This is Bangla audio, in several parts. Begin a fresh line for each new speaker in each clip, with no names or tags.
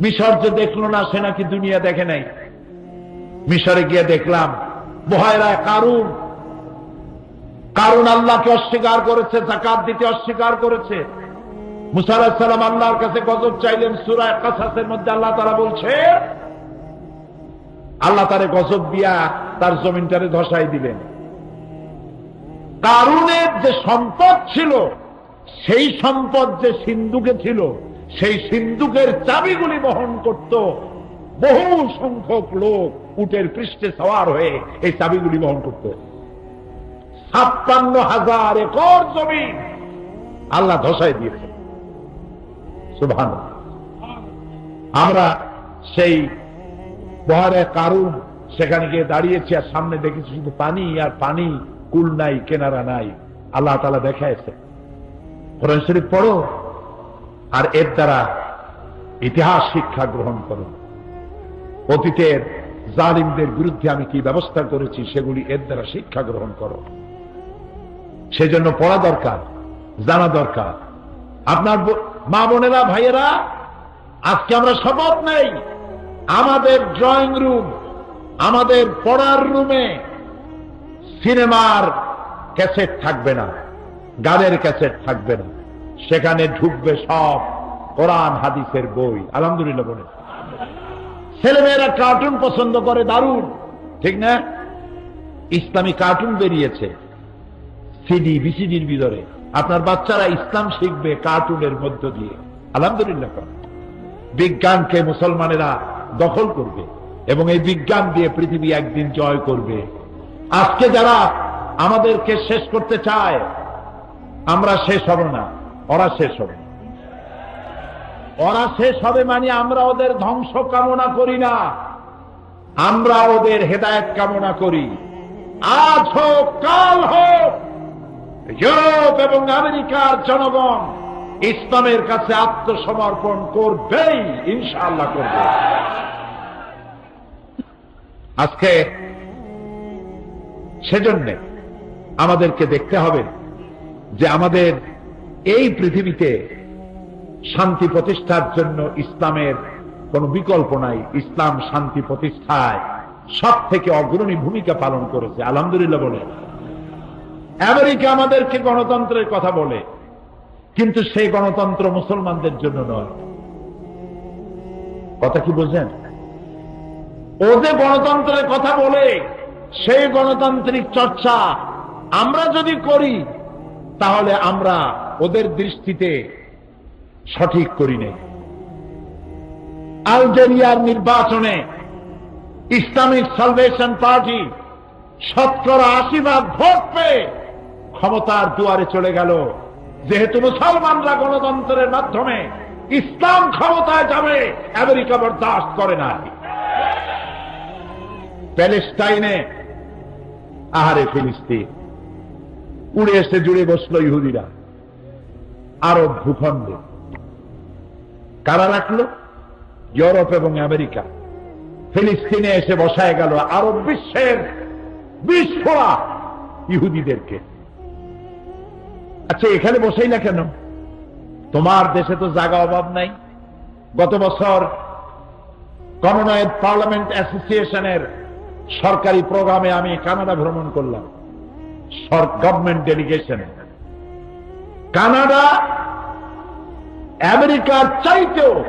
মিশর যে দেখল না, সে নাকি দুনিয়া দেখে নাই। মিশরে গিয়ে দেখলাম বহায়রায় কারুন। কারণ আল্লাহকে অস্বীকার করেছে জাকাত দিতে অস্বীকার করেছে। আল্লাহর কাছে গজব চাইলেন কাসাসের মধ্যে আল্লাহ তারা বলছে, আল্লাহ তারে গজব দিয়া তার জমিনটারে ধসাই দিলেন। কারুনের যে সম্পদ ছিল সেই সম্পদ যে সিন্ধুকে ছিল, সেই সিন্ধুকের চাবিগুলি বহন করত বহু সংখ্যক লোক উটের পৃষ্ঠে সওয়ার হয়ে এই চাবিগুলি বহন করত। ছাপ্পান্ন হাজার একর জমি আল্লাহ ধসাই দিয়েছে সুভান আমরা সেই বহারে কারুন সেখানে গিয়ে দাঁড়িয়েছি আর সামনে দেখেছি শুধু পানি আর পানি, কুল নাই, কেনারা নাই। আল্লাহ তালা দেখাইছে। কোরআন শরীফ পড়ো আর এর দ্বারা ইতিহাস শিক্ষা গ্রহণ করো। অতীতের জালিমদের বিরুদ্ধে আমি কি ব্যবস্থা করেছি সেগুলি এর দ্বারা শিক্ষা গ্রহণ করো। সেজন্য পড়া দরকার, জানা দরকার। আপনার মা বোনেরা, ভাইয়েরা, আজকে আমরা শপথ নেই। আমাদের ড্রয়িং রুম, আমাদের পড়ার রুমে সিনেমার ক্যাসেট থাকবে না। গানের ক্যাসেট থাকবে না। সেখানে ঢুকবে সব কোরআন, হাদিসের বই। আলহামদুলিল্লাহ বলে। ছেলেমেয়েরা কার্টুন পছন্দ করে, দারুণ। ঠিক না? ইসলামী কার্টুন বেরিয়েছে সিডি বিসিডির ভিতরে। আপনার বাচ্চারা ইসলাম শিখবে কার্টুনের মধ্য দিয়ে। আলহামদুলিল্লাহ কর। বিজ্ঞানকে মুসলমানেরা দখল করবে এবং এই বিজ্ঞান দিয়ে পৃথিবী একদিন জয় করবে। আজকে যারা আমাদেরকে শেষ করতে চায় আমরা শেষ হব না, ওরা শেষ হবে। ওরা শেষ হবে মানে আমরা ওদের ধ্বংস কামনা করি না। আমরা ওদের হেদায়ত কামনা করি। আজ হোক, কাল হোক, ইউরোপ এবং আমেরিকার জনগণ ইসলামের কাছে আত্মসমর্পণ করবেই, ইনশাআল্লাহ করবে। আজকে সেজন্যে আমাদেরকে দেখতে হবে যে আমাদের এই পৃথিবীতে শান্তি প্রতিষ্ঠার জন্য ইসলামের কোন বিকল্প নাই। ইসলাম শান্তি প্রতিষ্ঠায় সব থেকে অগ্রণী ভূমিকা পালন করেছে। আলহামদুলিল্লাহ বলে। আমেরিকা আমাদেরকে গণতন্ত্রের কথা বলে, কিন্তু সেই গণতন্ত্র মুসলমানদের জন্য নয়। কথা কি বোঝেন ও যে গণতন্ত্রের কথা বলে, সেই গণতান্ত্রিক চর্চা আমরা যদি করি তাহলে আমরা ওদের দৃষ্টিতে সঠিক করি নেই। আলজেরিয়ার নির্বাচনে ইসলামিক সালভেশন পার্টি শতকরা আশি ভাগ ভোট পেয়ে ক্ষমতার দুয়ারে চলে গেল। যেহেতু মুসলমানরা গণতন্ত্রের মাধ্যমে ইসলাম ক্ষমতায় যাবে, আমেরিকা বরদাস্ত করে না প্যালেস্টাইনে আহারে ফিলিস্তিন। উড়ে এসে জুড়ে বসল ইহুদিরা। আরব ভূখণ্ডে। কারা রাখল? ইউরোপ এবং আমেরিকা। ফিলিস্তিনে এসে বসায় গেল আরব বিশ্বের বিস্ফোরা ইহুদিদেরকে। আচ্ছা এখানে বসেই না কেন? তোমার দেশে তো জাগা অভাব নাই। গত বছর কমনওয়েলথ পার্লামেন্ট অ্যাসোসিয়েশনের সরকারি প্রোগ্রামে আমি কানাডা ভ্রমণ করলাম। গভর্নমেন্ট ডেলিগেশনে কানাডা, আমেরিকার চাইতেও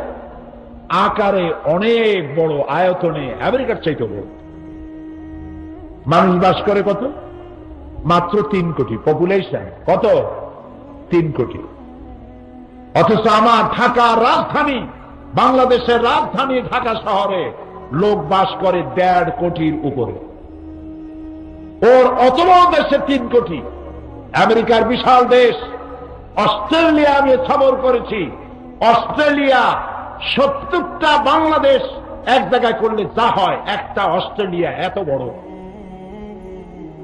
আকারে অনেক বড় আয়তনে আমেরিকার চাইতেও বড়। মানুষ বাস করে কত? মাত্র তিন কোটি। পপুলেশন কত? তিন কোটি। অথচ আমার ঢাকার রাজধানী, বাংলাদেশের রাজধানী ঢাকা শহরে লোক বাস করে দেড় কোটির উপরে। ওর অত দেশে তিন কোটি। আমেরিকার বিশাল দেশ। অস্ট্রেলিয়া আমি খবর করেছি। অস্ট্রেলিয়া সত্তরটা বাংলাদেশ এক জায়গায় করলে যা হয়, একটা অস্ট্রেলিয়া এত বড়।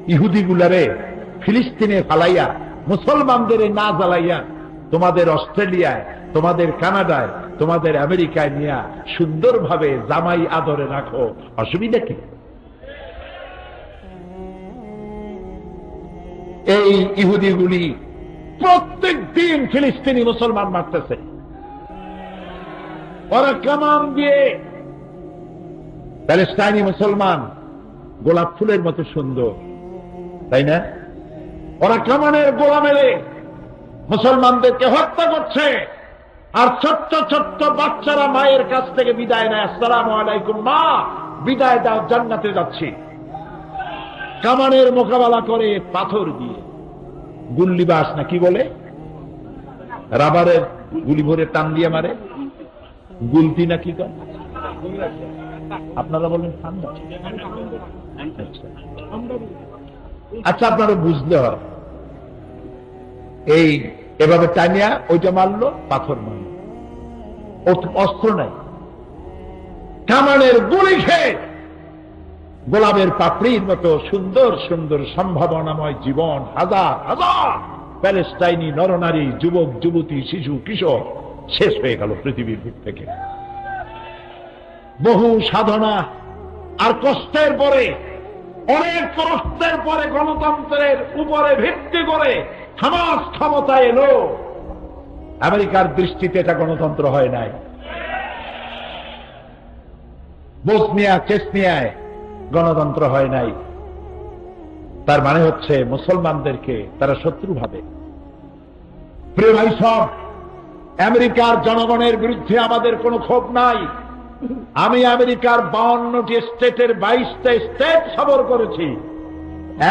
ইহুদিগুলারে ফিলিস্তিনে ফালাইয়া, মুসলমানদের না জ্বালাইয়া, তোমাদের অস্ট্রেলিয়ায়, তোমাদের কানাডায়, তোমাদের আমেরিকায় নিয়ে সুন্দরভাবে জামাই আদরে রাখো। অসুবিধা কি? এই ইহুদিগুলি প্রত্যেক দিন ফিলিস্তিনি মুসলমান মারতেছে। ওরা কামান দিয়ে প্যালেস্টাইনি মুসলমান গোলাপ ফুলের মতো সুন্দর, তাই না? ওরা কামানের গোলা মেরে মুসলমানদেরকে হত্যা করছে। আর ছোট্ট ছোট্ট বাচ্চারা মায়ের কাছ থেকে বিদায় নেয়। আসসালাম আলাইকুম মা, বিদায় দাও, জান্নাতে যাচ্ছি। কামানের মোকাবেলা করে পাথর দিয়ে। গুল্লিবাস না কি বলে? রাবারের গুলি ভরে টান দিয়ে মারে। গুলতি না কি কর? আপনারা বলেন ঠান্ডা। আচ্ছা। আপনারা বুঝতে হয়। এই, এভাবে টানিয়া ওইটা মারলো, পাথর মারলো। অস্ত্র নাই। কামানের গুলি খেয়ে গোলাপের পাপড়ির মতো সুন্দর সুন্দর সম্ভাবনাময় জীবন, হাজার হাজার প্যালেস্টাইনি নরনারী যুবক, যুবতী, শিশু, কিশোর শেষ হয়ে গেল পৃথিবীর বুক থেকে। বহু সাধনা আর কষ্টের পরে, অনেক কষ্টের পরে গণতন্ত্রের উপরে ভিত্তি করে হামাস ক্ষমতা এলো। আমেরিকার দৃষ্টিতে এটা গণতন্ত্র হয় নাই। বসনিয়া, চেসনিয়ায় গণতন্ত্র হয় নাই। তার মানে হচ্ছে মুসলমানদেরকে তারা শত্রু ভাবে। প্রিয় ভাই সব, আমেরিকার জনগণের বিরুদ্ধে আমাদের কোনো ক্ষোভ নাই। আমি আমেরিকার বাউন্নটি স্টেটের বাইশটা স্টেট সবর করেছি।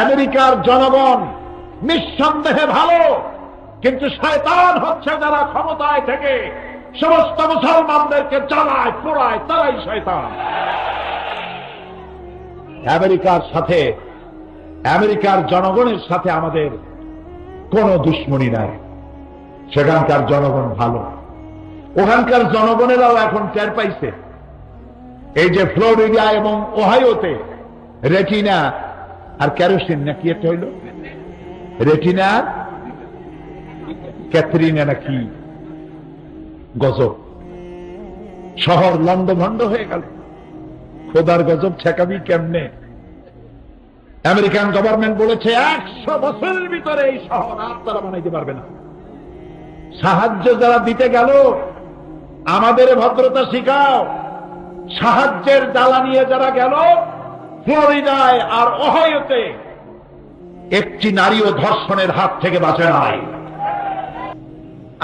আমেরিকার জনগণ নিঃসন্দেহে ভালো, কিন্তু শয়তান হচ্ছে যারা ক্ষমতায় থেকে সমস্ত মুসলমানদেরকে জ্বালায়, পোড়ায়, তারাই শয়তান। আমেরিকার সাথে, আমেরিকার জনগণের সাথে আমাদের কোনো দুশ্মনী নাই। সেখানকার জনগণ ভালো। ওখানকার জনগণেরাও এখন টের পাইছে। এই যে ফ্লোরিডা এবং ওহাইওতে রেটিনা আর ক্যারোসিন না কি একটা হইল? রেটিনা, ক্যাথরিনা না কি গজব। শহর লন্ডভন্ড হয়ে গেল। খোদার গজব ঠেকাবি কেমনে? আমেরিকান গভর্নমেন্ট বলেছে, একশো বছরের ভিতরে এই শহর আর তারা বানাইতে পারবে না। সাহায্য যারা দিতে গেল, আমাদের ভদ্রতা শিখাও। সাহায্যের জ্বালা নিয়ে যারা গেল, ফ্লোরিডায় আর অহয়তে একটি নারী ও ধর্ষণের হাত থেকে বাঁচে নাই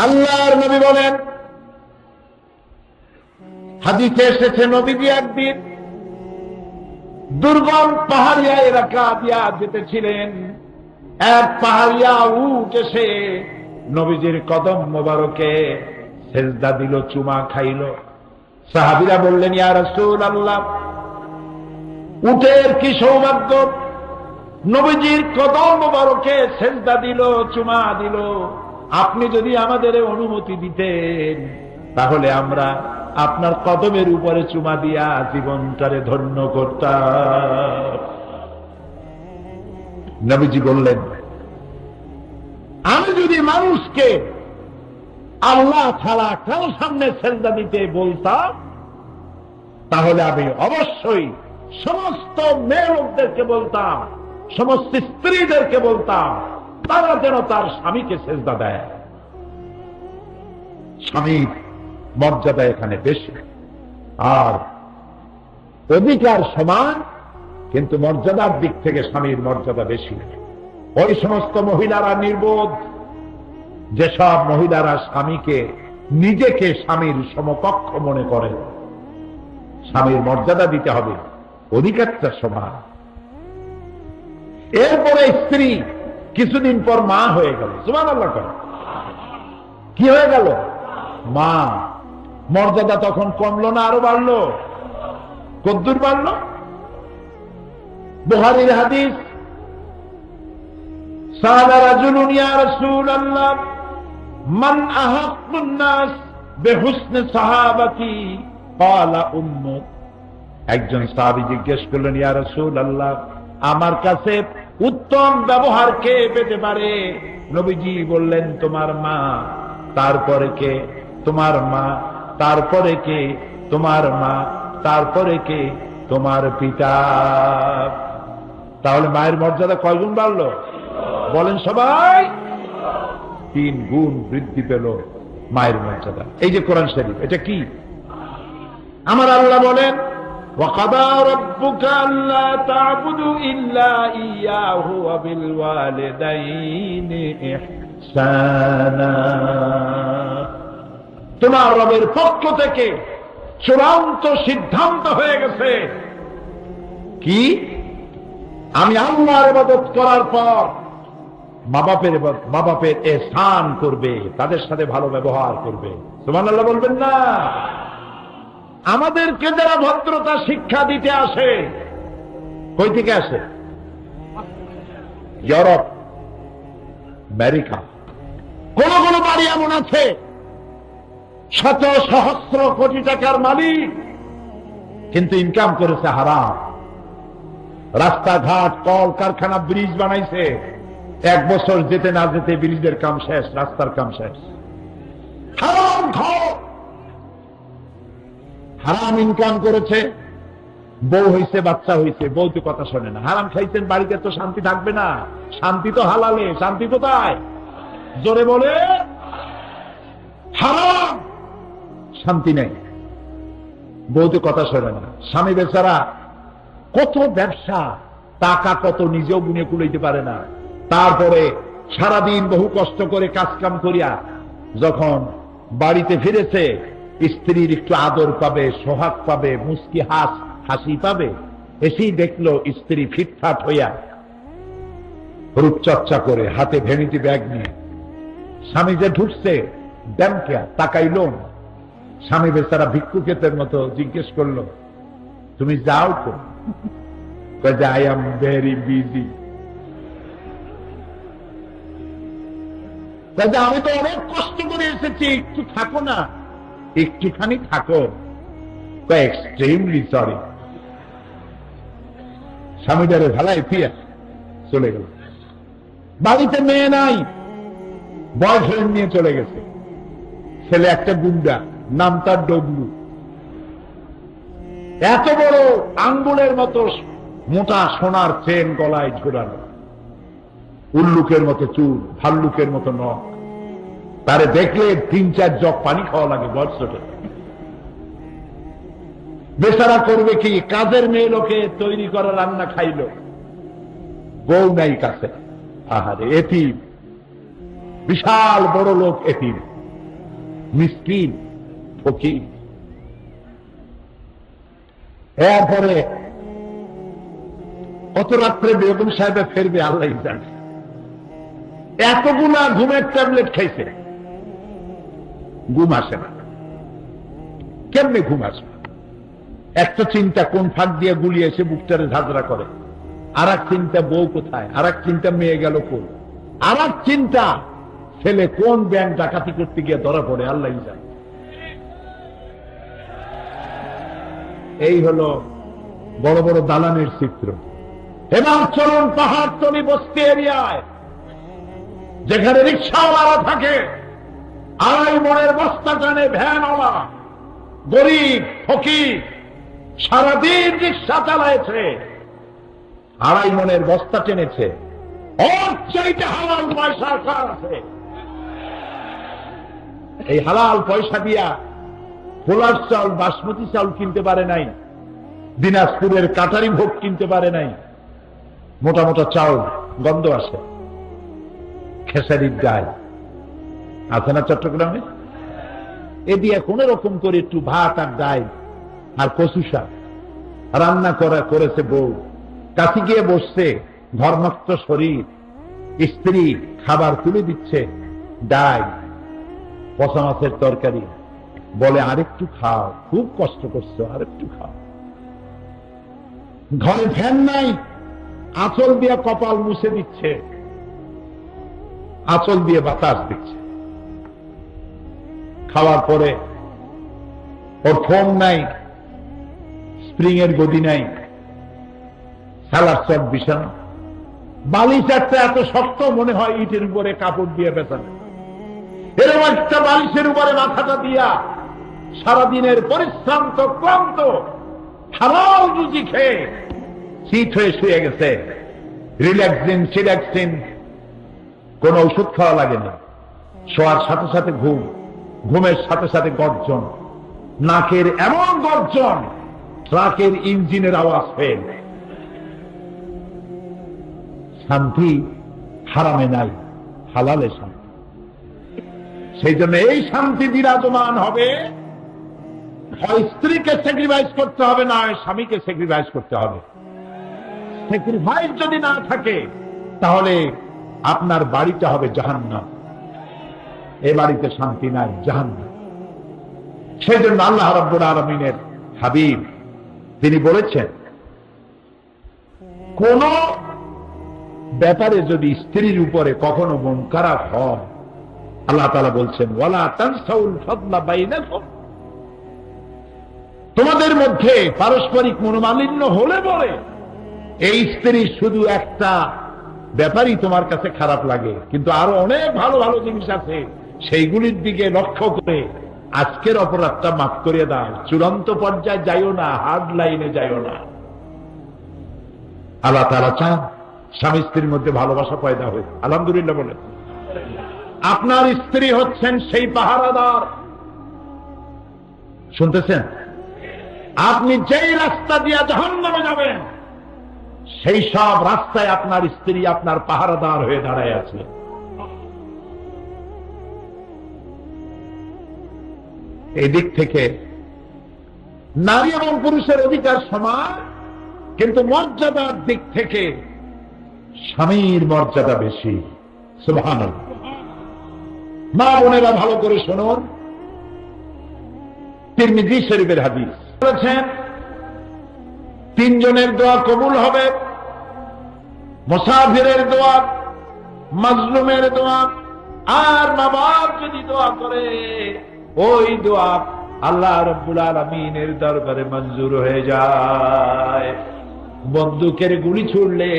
আল্লাহর নবী বলেন, হাদিসে এসেছে, নবীজি একদিন দুর্গম পাহাড়িয়া এলাকা দিয়া যেতেছিলেন। এক পাহাড়িয়া উঠ এসে নবীজির কদম মোবারকে সেজদা দিল, চুমা খাইল। সাহাবিরা বললেন, ইয়া রাসূল আল্লাহ উটের কি সৌভাগ্য? নবীজির কদম মোবারকে সেজদা দিল, চুমা দিল। আপনি যদি আমাদের অনুমতি দিতেন, তাহলে আমরা আপনার কদমের উপরে চুমা দিয়া জীবনটারে ধন্য করতাম। নবীজি বললেন আমি যদি মানুষকে আল্লাহ ছাড়া কারও সামনে সেজদা দিতে বলতাম তাহলে আমি অবশ্যই সমস্ত মেয়ে লোকদেরকে বলতাম সমস্ত স্ত্রীদেরকে বলতাম তারা যেন তার স্বামীকে সেজদা দেয়। স্বামীর মর্যাদা এখানে বেশি। আর অধিকার সমান, কিন্তু মর্যাদার দিক থেকে স্বামীর মর্যাদা বেশি। ওই সমস্ত মহিলারা নির্বোধ। যেসব মহিলারা স্বামীকে নিজেকে স্বামীর সমকক্ষ মনে করে স্বামীর মর্যাদা দিতে হবে, অধিকারটা সমান। এরপরে স্ত্রী কিছুদিন পর মা হয়ে গেল। সুমান আল্লাহ কি হয়ে গেল? মা। মর্যাদা তখন কমলো না, আরও বাড়লো। কদ্দুর বাড়লো। বুহারির হাদিস একজন সাহাবী জিজ্ঞেস করলেন, ইয়া রাসূলুল্লাহ, আমার কাছে উত্তম ব্যবহার কে পেতে পারে? নবীজি বললেন, তোমার মা। তারপরে কে? তোমার মা। তারপরে কে? তোমার মা। তারপরে কে? তোমার পিতা। তাহলে মায়ের মর্যাদা কয়গুণ বাড়লো? বলেন সবাই। তিন গুণ বৃদ্ধি পেল মায়ের মর্যাদা। এই যে কোরআন শরীফ, এটা কি? আমার আল্লাহ বলেন ইহসানা। তোমার রবের পক্ষ থেকে চূড়ান্ত সিদ্ধান্ত হয়ে গেছে। কি? আমি আল্লাহর ইবাদত করার পর মা বাপের মা বাপের এসান করবে, তাদের সাথে ভালো ব্যবহার করবে। তোমার আল্লাহ বলবেন না। আমাদেরকে যারা ভদ্রতা শিক্ষা দিতে আসে, কই থেকে আসে? Europe, America. কোন কোন বাড়ি এমন আছে শত সহস্র কোটি টাকার মালিক। কিন্তু ইনকাম করেছে হারাম। রাস্তাঘাট, কল, কারখানা, ব্রিজ বানাইছে। এক বছর যেতে না যেতে ব্রিজের কাম শেষ, রাস্তার কাম শেষ। হারাম ঘর। হারাম ইনকাম করেছে। বউ হইছে, বাচ্চা হইছে, বউ তো কথা শোনে না। হারাম খাইছেন, বাড়িতে তো শান্তি থাকবে না। শান্তি তো হালালে, শান্তি কোথায়? জোরে বলে। হারাম। শান্তি নেই। বউ কথা শোনে না। স্বামী বেচারা কত ব্যবসা, টাকা কত নিজেও গুনে কুলাইতে পারে না। তারপরে সারাদিন বহু কষ্ট করে কাজ কাম করিয়া যখন বাড়িতে ফিরেছে, স্ত্রীর একটু আদর পাবে, সোহাগ পাবে, মুস্কি হাস, হাসি পাবে, এসেই দেখল স্ত্রী ফিটফাট হইয়া রূপচর্চা করে হাতে ভেনিটি ব্যাগ নিয়ে। স্বামী যে ঢুকছে, ব্যাংকে তাকাইল স্বামী বেচারা ভিক্ষুকেতের মতো জিজ্ঞেস করল, তুমি যাও তো? আই এম ভেরি বিজি আমি তো অনেক কষ্ট করে এসেছি, একটু থাকো না। একটুখানি থাকো। এক্সট্রিমলি সরি স্বামীটারে ভালাই ফিয়া চলে গেল। বাড়িতে মেয়ে নাই, বয়ফ্রেন্ড নিয়ে চলে গেছে। ছেলে একটা গুন্ডা। নাম তার ডবলু এত বড় আঙ্গুলের মতো মোটা সোনার চেন গলায় ঝোলানো। উল্লুকের মতো চুল, ভাল্লুকের মতো নখ। তারে দেখলে তিন চার জগ পানি খাওয়া লাগে বৎসরে বেচারা করবে কি? কাজের মেয়ে লোকে তৈরি করা রান্না খাইল। বউ নাই কাছে। আহারে, এতিম। বিশাল বড় লোক এতিম। মিসকিন। ফকির এরপরে কত রাত্রে বেগম সাহেবে ফেরবে, আল্লাহ জানে। এতগুলা ঘুমের ট্যাবলেট খাইছে। ঘুম আসে না। কেমনে ঘুম আসবে? একটা চিন্তা কোন ফাঁক দিয়ে গুলিয়ে এসে বুকটারে ঝাঁঝরা করে। আর এক চিন্তা বউ কোথায়? আর এক চিন্তা মেয়ে গেল কোন আর চিন্তা ছেলে কোন ব্যাংক ডাকাতি করতে গিয়ে ধরা পড়ে, আল্লাহ জানে। এই হলো বড় বড় দালানের চিত্র। এবার চলুন পাহাড় তলি বস্তি এরিয়ায়, যেখানে রিক্সাওয়ালারা থাকে, আড়াই মনের বস্তা টানে ভ্যানওয়ালা, গরিব, ফকির, সারাদিন রিক্সা চালাইছে আড়াই মনের বস্তা টেনেছে। ওর চাইতে হালাল পয়সা কার আছে? এই হালাল পয়সা দিয়া পোলার চাল, বাসমতি চাল কিনতে পারে নাই। দিনাজপুরের কাটারি ভোগ কিনতে পারে নাই। মোটা মোটা চাল গন্ধ আসে। খেসারির ডাল। আছে না চট্টগ্রামে? এ দিয়ে কোন রকম করে একটু ভাত আর ডাল আর কচু শাক। রান্না করা করেছে বউ। কাছে গিয়ে বসছে ধর্মক্ত শরীর। স্ত্রী খাবার তুলে দিচ্ছে, ডাল, পচা মাছের তরকারি। বলে, আরেকটু খাও। খুব কষ্ট করছ, আরেকটু খাও। ঘরে ফ্যান নাই, আঁচল দিয়ে কপাল মুছে দিচ্ছে, আঁচল দিয়ে বাতাস দিচ্ছে। খাওয়ার পরে ওর ফোম নাই স্প্রিং এর গদি নাই, সালার সব বিছানা। বালিশ একটা এত শক্ত মনে হয়, ইটের উপরে কাপড় দিয়ে বেচানো। এরকম একটা বালিশের উপরে মাথাটা দিয়া সারাদিনের পরিশ্রান্ত ক্লান্ত। হালাল রুজি খেয়ে শীত হয়ে শুয়ে গেছে। রিল্যাক্সিন, সিল্যাক্সিন, কোন ওষুধ খাওয়া লাগে না। শোয়ার সাথে সাথে ঘুম, ঘুমের সাথে সাথে গর্জন। নাকের এমন গর্জন, ট্রাকের ইঞ্জিনের আওয়াজ ফেল শান্তি হারামে নাই, হালালে শান্তি। সেই জন্য এই শান্তি বিরাজমান হবে হয় স্ত্রীকে স্যাক্রিফাইস করতে হবে না হয় স্বামীকে স্যাক্রিফাইস করতে হবে। স্যাক্রিফাইস যদি না থাকে, তাহলে আপনার বাড়িটা হবে জাহান্নাম। এ বাড়িতে শান্তি নাই, জাহান্নাম। সেই জন্য আল্লাহ রব্বুল আলমিনের হাবিব, তিনি বলেছেন, কোন ব্যাপারে যদি স্ত্রীর উপরে কখনো মন খারাপ হয়, আল্লাহ তালা বলছেন, ওয়ালা তানসাউল ফদলা বাইনাকুম। তোমাদের মধ্যে পারস্পরিক মনোমালিন্য হলে বলে। এই স্ত্রী শুধু একটা ব্যাপারই তোমার কাছে খারাপ লাগে, কিন্তু আরও অনেক ভালো ভালো জিনিস আছে। সেইগুলির দিকে লক্ষ্য করে আজকের অপরাধটা মাফ করে দাও। চূড়ান্ত পর্যায়ে যাইও না হার্ড লাইনে যাইও না। আল্লাহ তারা চান স্বামী স্ত্রীর মধ্যে ভালোবাসা পয়দা হয়ে আলহামদুলিল্লাহ বলে। আপনার স্ত্রী হচ্ছেন সেই পাহারাদার। শুনতেছেন? আপনি যেই রাস্তা দিয়ে জাহান্নামে যাবেন, সেই সব রাস্তায় আপনার স্ত্রী আপনার পাহারাদার হয়ে দাঁড়ায় আছে। এই দিক থেকে নারী এবং পুরুষের অধিকার সমান, কিন্তু মর্যাদার দিক থেকে স্বামীর মর্যাদা বেশি। সুভান মা বোনেরা ভালো করে শুনুন। তিরমিজি শরীফের হাদিস। বলেছেন, তিনজনের দোয়া কবুল হবে, মুসাফিরের দোয়া, মাজলুমের দোয়া, আর বাপ যদি দোয়া করে, ওই দোয়া আল্লাহ রব্বুল আলমিনের দরবারে মঞ্জুর হয়ে যায়। বন্দুকের গুলি ছুড়লে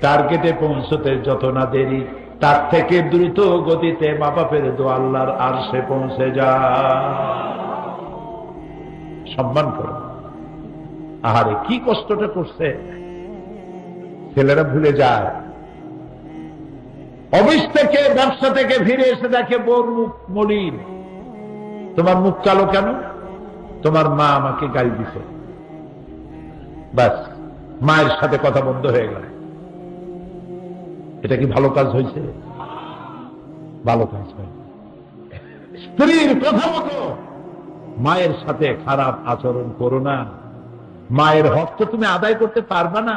টার্গেটে পৌঁছতে যত না দেরি, তার থেকে দ্রুত গতিতে মা বাপের দোয়া আল্লাহর আর সে পৌঁছে যায়। সম্মান করো। আহারে, কি কষ্টটা করছে? ছেলেরা ভুলে যায়। অফিস থেকে ব্যবসা থেকে ফিরে এসে দেখে বোর মুখ মলিন। তোমার মুখ কালো কেন? তোমার মা আমাকে গাড়ি দিছে। ব্যাস, মায়ের সাথে কথা বন্ধ হয়ে গেল। এটা কি ভালো কাজ হয়েছে? ভালো কাজ হয় স্ত্রীর কথা মতো। মায়ের সাথে খারাপ আচরণ করো না। মায়ের হক তো তুমি আদায় করতে পারবে না।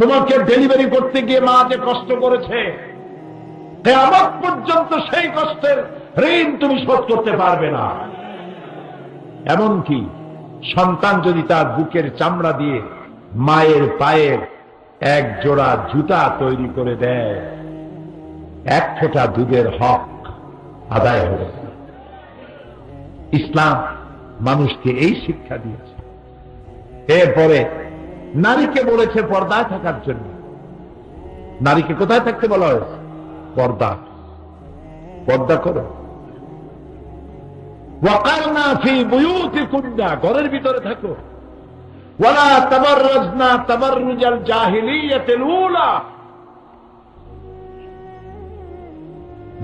তোমাকে ডেলিভারি করতে গিয়ে মা যে কষ্ট করেছে আমার পর্যন্ত সেই কষ্টের ঋণ তুমি শোধ করতে পারবে না। এমনকি সন্তান যদি তার বুকের চামড়া দিয়ে মায়ের পায়ের এক জোড়া জুতা তৈরি করে দেয়, এক ফোঁটা দুধের হক আদায় হবে। ইসলাম মানুষকে এই শিক্ষা দিয়েছে। এরপরে নারীকে বলেছে পর্দায় থাকার জন্য। নারীকে কোথায় থাকতে বলা হয়েছে? পর্দা। পর্দা করো। ঘরের ভিতরে থাকো। উলা।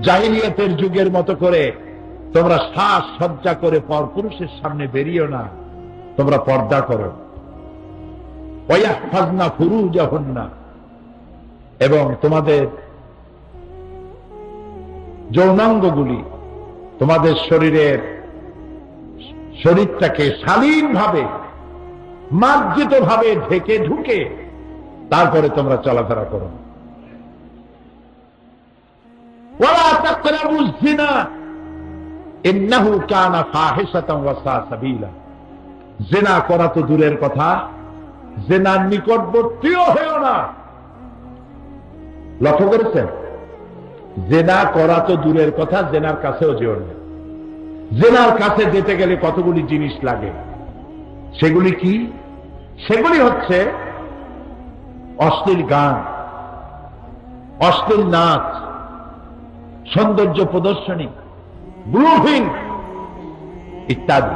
জাহিলিয়াতের যুগের মতো করে তোমরা শ্বাস সজ্জা করে পর পুরুষের সামনে বেরিয়েও না। তোমরা পর্দা করো। ওয়াহফাজনা ফুরুজাহুন্না। এবং তোমাদের যৌনাঙ্গগুলি তোমাদের শরীরের শরীরটাকে শালীন ভাবে মার্জিত ভাবে ঢেকে ঢুকে তারপরে তোমরা চলাফেরা করো। ইন্নাহু কানা ফাহিশাতান ওয়া সাবিলা। জিনা করা তো দূরের কথা, জেনার নিকটবর্তীও হয়েও না। লক্ষ্য করেছেন? জেনা করা তো দূরের কথা, জেনার কাছেও যেও না। জেনার কাছে যেতে গেলে কতগুলি জিনিস লাগে? সেগুলি কি? সেগুলি হচ্ছে অশ্লীল গান, অশ্লীল নাচ, সৌন্দর্য প্রদর্শনী ব্লুফিং ইত্যাদি।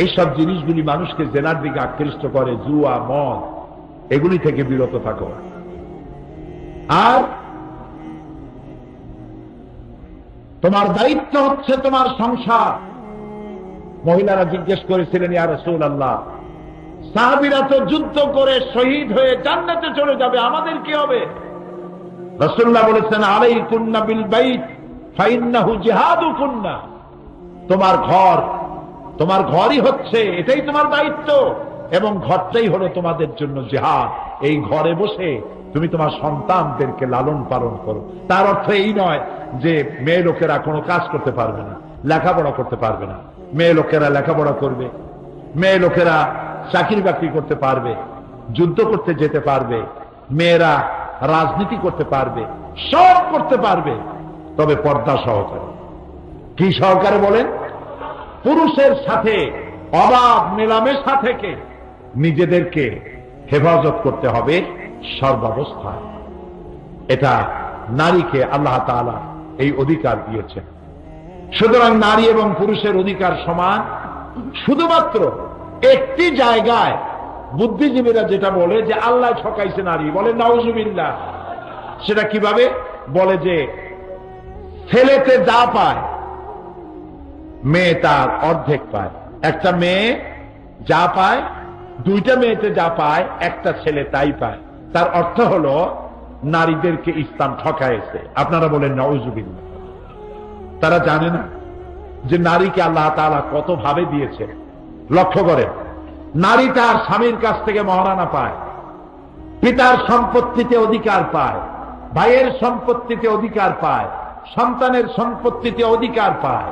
এইসব জিনিসগুলি মানুষকে জেনার দিকে আকৃষ্ট করে, জুয়া, মদ, এগুলি থেকে বিরত থাকো। আর তোমার দায়িত্ব হচ্ছে তোমার সংসার। মহিলারা জিজ্ঞেস করেছিলেন, ইয়া রসুল আল্লাহ সাহাবিরা তো যুদ্ধ করে শহীদ হয়ে জান্নাতে চলে যাবে, আমাদের কি হবে? রসুল্লাহ বলেছেন আলাই কুন্না বিল বাইত তোমার ঘর, তোমার ঘরই হচ্ছে, এটাই তোমার দায়িত্ব, এবং ঘরটাই হলো তোমাদের জন্য জেহাদ। এই ঘরে বসে তুমি তোমার সন্তানদেরকে লালন পালন করো। তার অর্থ এই নয় যে মেয়ে লোকেরা কোনো কাজ করতে পারবে না, লেখাপড়া করতে পারবে না। মেয়ে লোকেরা লেখাপড়া করবে, মেয়ে লোকেরা চাকরি বাকরি করতে পারবে, যুদ্ধ করতে যেতে পারবে, মেয়েরা রাজনীতি করতে পারবে, সব করতে পারবে। তবে পর্দা সহকারে। কি সহকারে বলেন? পুরুষের সাথে, অবাধ মেলামেশা থেকে নিজেদেরকে হেফাজত করতে হবে সর্বাবস্থায়। এটা নারীকে আল্লাহ তাআলা এই অধিকার দিয়েছেন। সুতরাং নারী এবং পুরুষের অধিকার সমান। শুধুমাত্র একটি জায়গায় বুদ্ধিজীবীরা যেটা বলে যে আল্লাহ ঠকাইছে নারী, বলে নাউজুবিল্লাহ। সেটা কীভাবে? বলে যে ছেলেতে যা পায়, মেয়ে তার অর্ধেক পায়। একটা মেয়ে যা পায়, দুইটা মেয়েতে যা পায়, একটা ছেলে তাই পায়। তার অর্থ হলো, নারীদেরকে ইসলাম ঠকাইছে। আপনারা বলেন নওজুবিল্লা তারা জানে না যে নারীকে আল্লাহ তাআলা কত ভাবে দিয়েছে। লক্ষ্য করে নারী তার স্বামীর কাছ থেকে মহারানা পায়, পিতার সম্পত্তিতে অধিকার পায়, ভাইয়ের সম্পত্তিতে অধিকার পায় সন্তানের সম্পত্তিতে অধিকার পায়।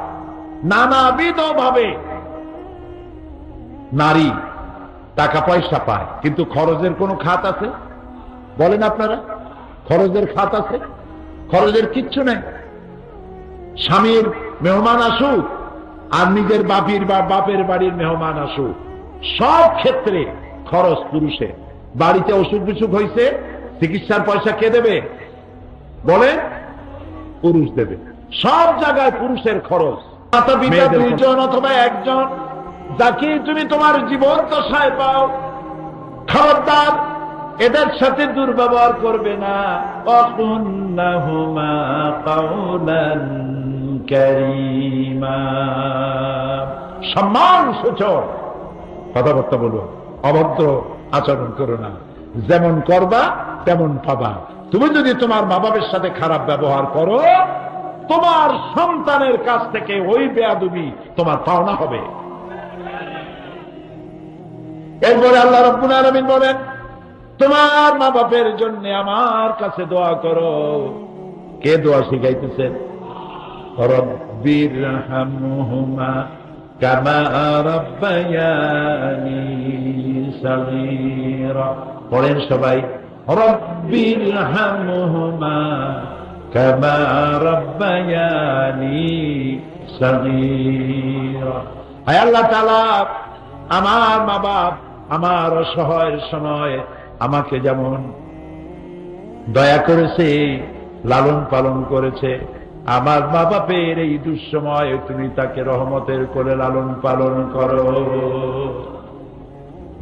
নানাবিধ ভাবে নারী টাকা পয়সা পায়, কিন্তু খরচের কোনো খাত আছে? বলেন আপনারা, খরচের খাত আছে? খরচের কিচ্ছু নেই। স্বামীর মেহমান আসুক, আর নিজের বাপির বা বাপের বাড়ির মেহমান আসুক, সব ক্ষেত্রে খরচ পুরুষের। বাড়িতে অসুখ বিসুখ হয়েছে চিকিৎসার পয়সা কে দেবে? বলে পুরুষ দেবে। সব জায়গায় পুরুষের খরচ। মাতা পিতা দুইজন অথবা একজন। যাকে তুমি তোমার জীবন দশায় পাও। খবরদার এদের সাথে দুর্ব্যবহার করবে না। সম্মান সূচক। কথাবার্তা বলো অভদ্র আচরণ করো না। যেমন করবা তেমন পাবা। তুমি যদি তোমার মা বাবার সাথে খারাপ ব্যবহার করো, তোমার সন্তানের কাছ থেকে ওই বেয়াদুবি তোমার পাওনা হবে। এরপরে আল্লাহ রব্বুল আলমিন বলেন, তোমার মা বাপের জন্য আমার কাছে দোয়া করো। কে দোয়া সগীরা। পড়েন সবাই হামহুমা কামা রব্বায়ানি সগীরা হায় আল্লাহ তাআলা, আমার মা বাপ, আমার অসহায়ের সময় আমাকে যেমন দয়া করেছে, লালন পালন করেছে, আমার মা বাপের এই দুঃসময় তুমি তাকে রহমতের করে লালন পালন করো।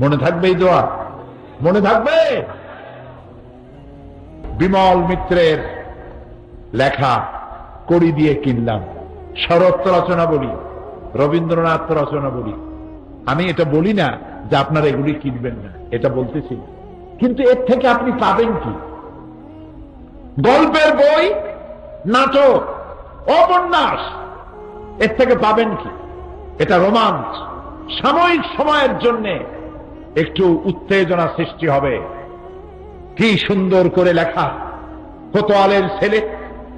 মনে থাকবে এই দোয়া? মনে থাকবে? বিমল মিত্রের লেখা কড়ি দিয়ে কিনলাম। শরৎ রচনা বলি, রবীন্দ্রনাথ রচনা বলি। আমি এটা বলি না যে আপনারা এগুলি কিনবেন না, এটা বলতেছি। কিন্তু এর থেকে আপনি পাবেন কি? গল্পের বই, নাটক, উপন্যাস, এর থেকে পাবেন কি? এটা রোমাঞ্চ। সাময়িক সময়ের জন্য একটু উত্তেজনা সৃষ্টি হবে। কি সুন্দর করে লেখা। কোতোয়ালের ছেলে,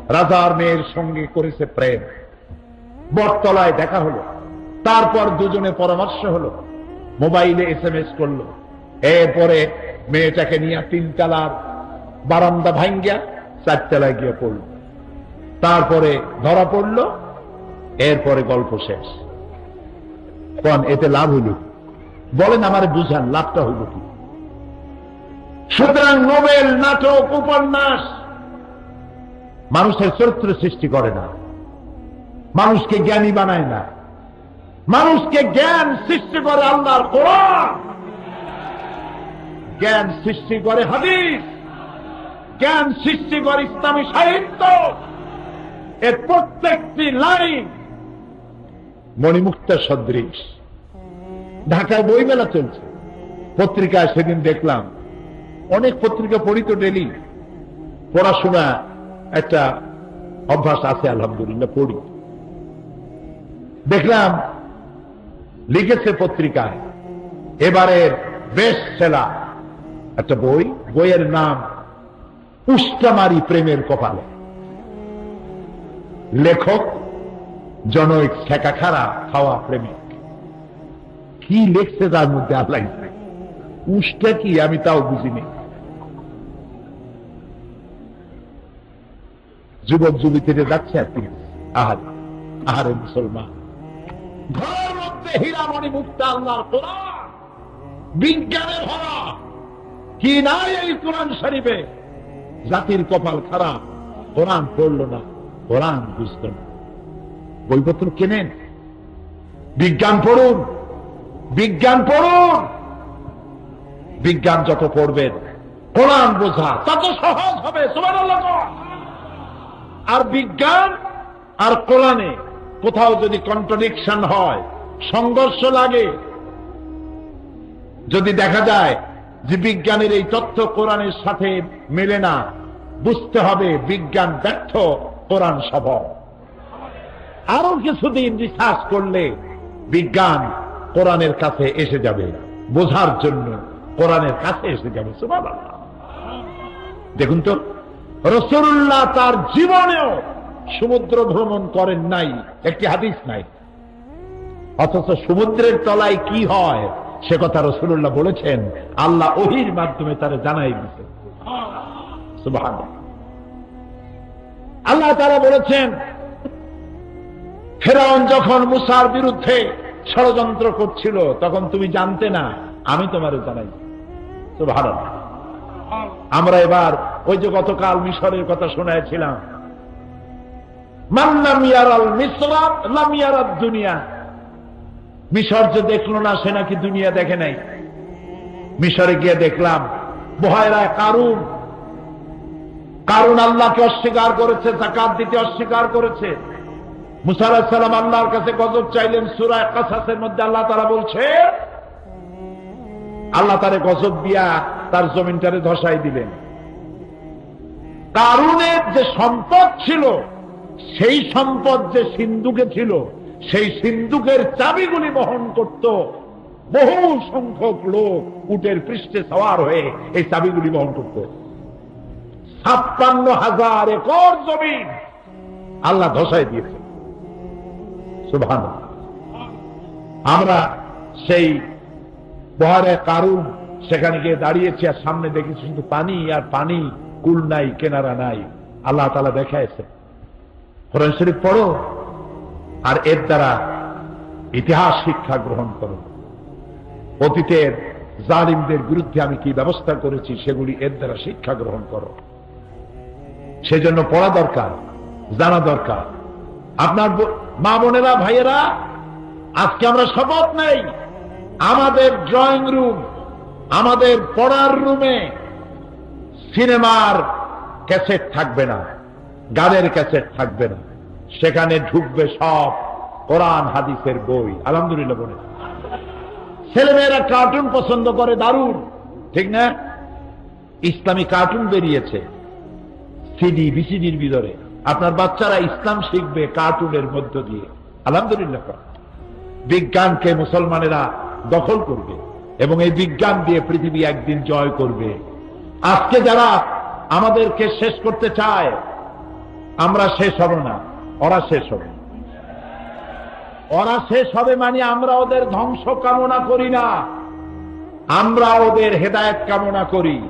রাজার মেয়ের সঙ্গে করেছে প্রেম। বটতলায় দেখা হলো। তারপর দুজনে পরামর্শ হলো। মোবাইলে এস এম এস করল। এরপরে মেয়েটাকে নিয়ে তিনতলার বারান্দা ভাঙ্গিয়া চারতলায় গিয়ে পড়ল। তারপরে ধরা পড়ল। এরপরে গল্প শেষ। কোন, এতে লাভ হইল বলেন, আমার বুঝান, লাভটা হইল কি? সুতরাং নোবেল, নাটক, উপন্যাস মানুষের চরিত্র সৃষ্টি করে না। মানুষকে জ্ঞানী বানায় না। মানুষকে জ্ঞান সৃষ্টি করে আল্লাহর কোরআন। জ্ঞান সৃষ্টি করে হাদিস। জ্ঞান সৃষ্টি করে ইসলামী সাহিত্য। এর প্রত্যেকটি লাইন মণিমুক্তার সদৃশ। ঢাকায় বইমেলা চলছে। পত্রিকায় সেদিন দেখলাম অনেক পত্রিকা পড়ি তো ডেলি পড়াশোনা একটা অভ্যাস আছে, আলহামদুলিল্লাহ, পড়ি। দেখলাম লিখেছে পত্রিকায় এবারের বেস্ট সেলা একটা বই, বইয়ের নাম উষ্টামারি প্রেমের কপালে। লেখক জনৈক শেখা খারা খাওয়া প্রেমিক। কি লেখছে তার মধ্যে আল্লাহ উষ্টা কি, আমি তাও বুঝিনি। যুবক যুবতীরা যাচ্ছে আর কি। আহার, আহারে মুসলমান। জাতির কপাল খারাপ। কোরআন না কোরআন না। বইপত্র কেনেন? বিজ্ঞান পড়ুন বিজ্ঞান পড়ুন। বিজ্ঞান যত পড়বেন, কোরআন বোঝা তত সহজ হবে কর। আর বিজ্ঞান আর কোরআনে কোথাও যদি কন্ট্রাডিকশন হয়, সংঘর্ষ লাগে, যদি দেখা যায় যে বিজ্ঞানের এই তথ্য কোরআনের সাথে মেলে না, বুঝতে হবে বিজ্ঞান ব্যর্থ কোরআন সফল আরও কিছুদিন রিসার্চ করলে বিজ্ঞান কোরআনের কাছে এসে যাবে, বোঝার জন্য কোরআনের কাছে এসে যাবে, সুবহানাল্লাহ। দেখুন তো রসুল্লাহ তার জীবনেও সমুদ্র ভ্রমণ করেন নাই। একটি হাদিস নাই। অথচ সমুদ্রের তলায় কি হয়, সে কথা রসুল্লাহ বলেছেন। আল্লাহ ওহির মাধ্যমে তারা জানাই দিতে আল্লাহ তারা বলেছেন, ফেরাউন যখন মুসার বিরুদ্ধে ষড়যন্ত্র করছিল, তখন তুমি জানতে না, আমি তোমারে জানাই সুবহানাল্লাহ। আমরা এবার ওই যে গতকাল মিশরের কথা শোনাইছিলাম মাল্লাম ইয়ারাল মিসরা লাম ইয়ারাদ দুনিয়া। মিশর যে দেখল না, সে নাকি দুনিয়া দেখে নাই। মিশরে গিয়ে দেখলাম কারুন। আল্লাহকে অস্বীকার করেছে জাকাত দিতে অস্বীকার করেছে। মুসা আলাহিস সালাম আল্লাহর কাছে গজব চাইলেন সুরায় কাসাসের মধ্যে আল্লাহ তারা বলছে আল্লাহ তারে গজব দিয়া তার জমিনটারে ধসাই দিলেন। কারুনের যে সম্পদ ছিল, সেই সম্পদ যে সিন্ধুকে ছিল, সেই সিন্ধুকের চাবিগুলি বহন করত বহু সংখ্যক লোক উটের পৃষ্ঠে সওয়ার হয়ে এই চাবিগুলি বহন করত। ছাপ্পান্ন হাজার একর জমিন আল্লাহ ধসাই দিয়েছে। সুভান আমরা সেই বহারে কারুন, সেখানে গিয়ে দাঁড়িয়েছি আর সামনে দেখেছি শুধু পানি আর পানি, কুল নাই, কেনারা নাই। আল্লাহ তালা দেখাইছে। কোরআন শরীফ পড়ো আর এর দ্বারা ইতিহাস, শিক্ষা গ্রহণ করো। অতীতের জালিমদের বিরুদ্ধে আমি কি ব্যবস্থা করেছি, সেগুলি এর দ্বারা শিক্ষা গ্রহণ করো। সেজন্য পড়া দরকার, জানা দরকার। আপনার মা বোনেরা ভাইয়েরা, আজকে আমরা শপথ নেই। আমাদের ড্রয়িং রুম আমাদের পড়ার রুমে সিনেমার ক্যাসেট থাকবে না, গানের ক্যাসেট থাকবে না। সেখানে ঢুকবে সব কোরআন, হাদিসের বই। আলহামদুলিল্লাহ বলে। ছেলেমেয়েরা কার্টুন পছন্দ করে, দারুণ। ঠিক না? ইসলামী কার্টুন বেরিয়েছে সিডি বিসিডির ভিতরে। আপনার বাচ্চারা ইসলাম শিখবে কার্টুনের মধ্য দিয়ে। আলহামদুলিল্লাহ। বিজ্ঞানকে, মুসলমানেরা দখল করবে এবং এই বিজ্ঞান দিয়ে পৃথিবী একদিন জয় করবে। আজকে যারা আমাদেরকে শেষ করতে চায়, আমরা শেষ হব না, ওরা শেষ হবে। ওরা শেষ হবে মানে আমরা ওদের ধ্বংস কামনা করি না। আমরা ওদের হেদায়ত কামনা করি।